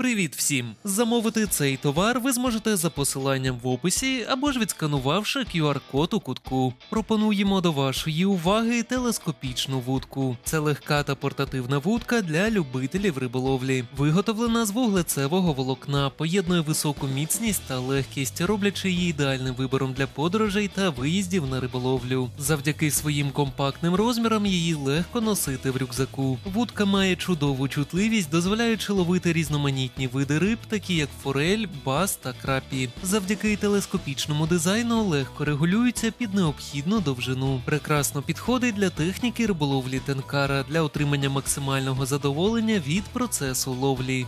Привіт всім! Замовити цей товар ви зможете за посиланням в описі або ж відсканувавши QR-код у кутку. Пропонуємо до вашої уваги телескопічну вудку. Це легка та портативна вудка для любителів риболовлі. Виготовлена з вуглецевого волокна, поєднує високу міцність та легкість, роблячи її ідеальним вибором для подорожей та виїздів на риболовлю. Завдяки своїм компактним розмірам її легко носити в рюкзаку. Вудка має чудову чутливість, дозволяючи ловити різноманітні види риб, такі як форель, бас та крапі. Завдяки телескопічному дизайну легко регулюється під необхідну довжину. Прекрасно підходить для техніки риболовлі тенкара для отримання максимального задоволення від процесу ловлі.